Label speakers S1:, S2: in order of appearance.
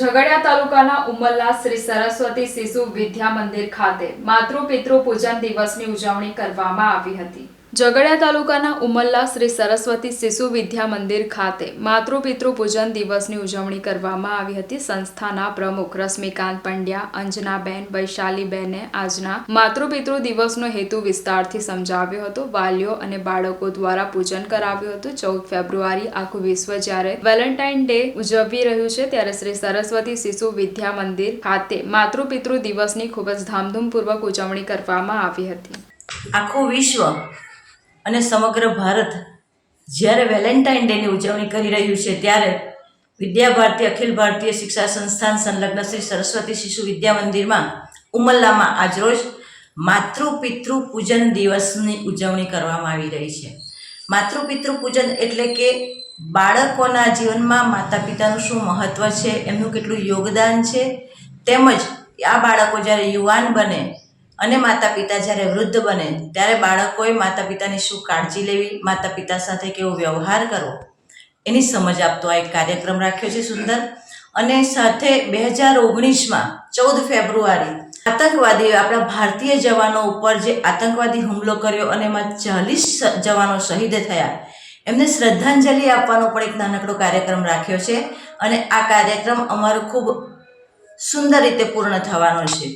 S1: ઝઘડિયા તાલુકાના ઉમરલા શ્રી સરસ્વતી શિશુ વિદ્યા મંદિર ખાતે માતૃ પિતૃ પૂજન દિવસની ઉજવણી કરવામાં આવી હતી. ઝઘડિયા તાલુકાના ઉમલ્લા શ્રી સરસ્વતી શિશુ વિદ્યા મંદિર ખાતે માતૃપિતૃ પૂજન દિવસની ઉજવણી કરવામાં આવી હતી. સંસ્થાના પ્રમુખ રશ્મિકાંત પંડ્યા, અંજનાબેન વૈશાલીબેને આજના માતૃપિતૃ દિવસનો હેતુ વિસ્તારથી સમજાવ્યો હતો. વાલીઓ અને બાળકો દ્વારા પૂજન કરાવ્યું હતું. ચૌદ ફેબ્રુઆરી આખું વિશ્વ જ્યારે વેલેન્ટાઇન ડે ઉજવી રહ્યું છે, ત્યારે શ્રી સરસ્વતી શિશુ વિદ્યા મંદિર ખાતે માતૃ પિતૃ દિવસની ખૂબ જ ધામધૂમપૂર્વક ઉજવણી કરવામાં આવી હતી.
S2: આખું વિશ્વ અને સમગ્ર ભારત જ્યારે વેલેન્ટાઇન ડેની ઉજવણી કરી રહ્યું છે ત્યારે વિદ્યા ભારતી, અખિલ ભારતીય શિક્ષા સંસ્થાન સંલગ્ન શ્રી સરસ્વતી શિશુ વિદ્યા મંદિરમાં ઉમલ્લામાં આજરોજ માતૃ પિતૃ પૂજન દિવસની ઉજવણી કરવામાં આવી રહી છે. માતૃ પિતૃ પૂજન એટલે કે બાળકોના જીવનમાં માતા પિતાનું શું મહત્ત્વ છે, એમનું કેટલું યોગદાન છે, તેમજ આ બાળકો જ્યારે યુવાન બને અને માતા પિતા જ્યારે વૃદ્ધ બને, ત્યારે બાળકોએ માતા પિતાની શું કાળજી લેવી માતા પિતા સાથે કેવો વ્યવહાર કરવો? એની સમજ આપતો આ એક કાર્યક્રમ રાખ્યો છે સુંદર. અને સાથે બે હજાર ઓગણીસમાં ચૌદ ફેબ્રુઆરી આતંકવાદીઓ આપણા ભારતીય જવાનો ઉપર જે આતંકવાદી હુમલો કર્યો અને એમાં ચાલીસ જવાનો શહીદ થયા, એમને શ્રદ્ધાંજલિ આપવાનો પણ એક નાનકડો કાર્યક્રમ રાખ્યો છે. અને આ કાર્યક્રમ અમારો ખૂબ સુંદર રીતે પૂર્ણ થવાનો છે.